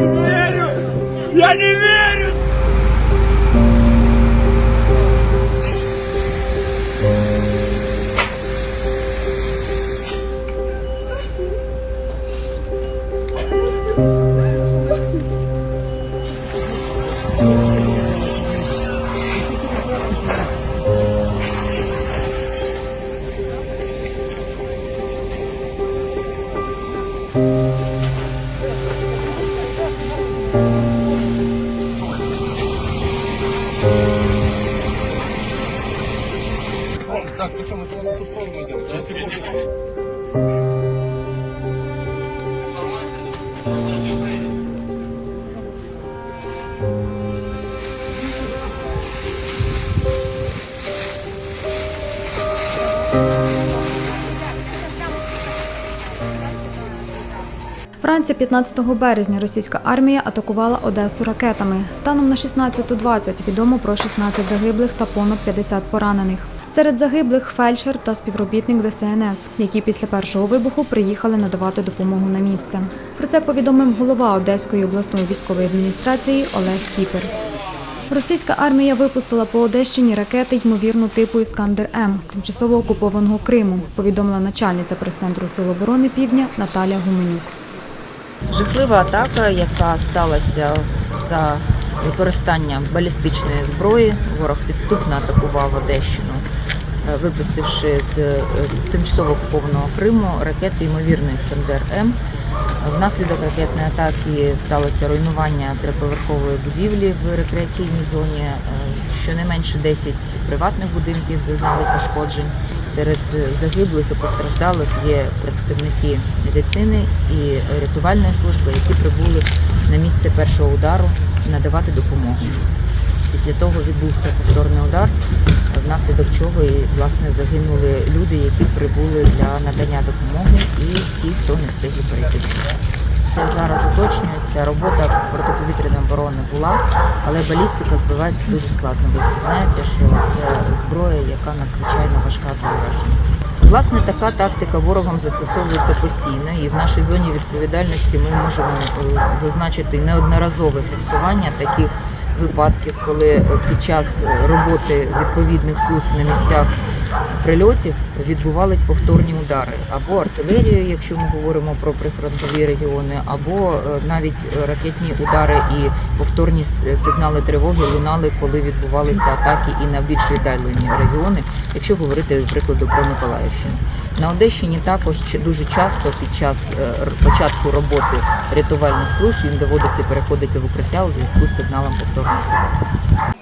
¡Viene! ¡Viene! Так, ну що, ми туди на ту сторону йдемо. Вранці 15 березня російська армія атакувала Одесу ракетами. Станом на 16.20 відомо про 16 загиблих та понад 50 поранених. Серед загиблих фельдшер та співробітник ДСНС, які після першого вибуху приїхали надавати допомогу на місце. Про це повідомив голова Одеської обласної військової адміністрації Олег Кіпер. Російська армія випустила по Одещині ракети ймовірно типу Іскандер М з тимчасово окупованого Криму, повідомила начальниця прес-центру Сил оборони Півдня Наталя Гуменюк. Жахлива атака, яка сталася за використання балістичної зброї. Ворог підступно атакував Одещину, випустивши з е, тимчасово окупованого Криму ракети ймовірно Іскандер М. Внаслідок ракетної атаки сталося руйнування триповерхової будівлі в рекреаційній зоні. Е, Щонайменше 10 приватних будинків зазнали пошкоджень. Серед е, загиблих і постраждалих є представники медицини і рятувальної служби, які прибули на місце першого удару надавати допомогу. Після того відбувся повторний удар, внаслідок чого і власне загинули люди, які прибули для надання допомоги, і ті, хто не встигли перейти. Це зараз уточнюється. Робота протиповітряної оборони була, але балістика збивається дуже складно. Ви всі знаєте, що це зброя, яка надзвичайно важка для ураження. Власне, така тактика ворогом застосовується постійно, і в нашій зоні відповідальності ми можемо е, зазначити неодноразове фіксування таких випадків, коли е, під час роботи відповідних служб на місцях прильотів відбувались повторні удари або артилерією, якщо ми говоримо про прифронтові регіони, або е, навіть ракетні удари і повторні сигнали тривоги лунали, коли відбувалися атаки і на більш віддалені регіони, якщо говорити, прикладу, про Миколаївщину. На Одещині також дуже часто під час е, початку роботи рятувальних служб їм доводиться переходити в укриття у зв'язку з сигналом повторної тривоги.